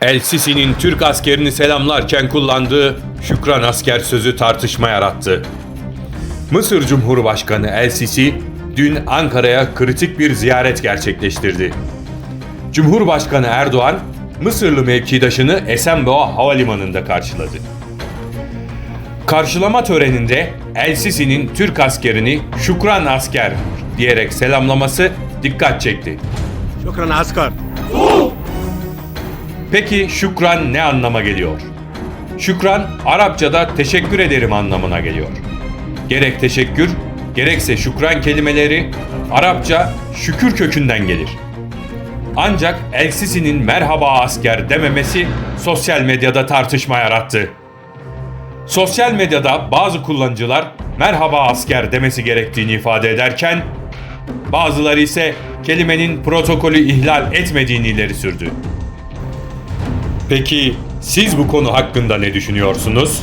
El Sisi'nin Türk askerini selamlarken kullandığı Şükran asker sözü tartışma yarattı. Mısır Cumhurbaşkanı El Sisi dün Ankara'ya kritik bir ziyaret gerçekleştirdi. Cumhurbaşkanı Erdoğan, Mısırlı mevkidaşını Esenboğa Havalimanı'nda karşıladı. Karşılama töreninde El Sisi'nin Türk askerini Şükran asker diyerek selamlaması dikkat çekti. Şükran asker. Bu Peki şükran ne anlama geliyor? Şükran Arapçada teşekkür ederim anlamına geliyor. Gerek teşekkür, gerekse şükran kelimeleri Arapça şükür kökünden gelir. Ancak El Sisi'nin merhaba asker dememesi sosyal medyada tartışma yarattı. Sosyal medyada bazı kullanıcılar merhaba asker demesi gerektiğini ifade ederken bazıları ise kelimenin protokolü ihlal etmediğini ileri sürdü. Peki siz bu konu hakkında ne düşünüyorsunuz?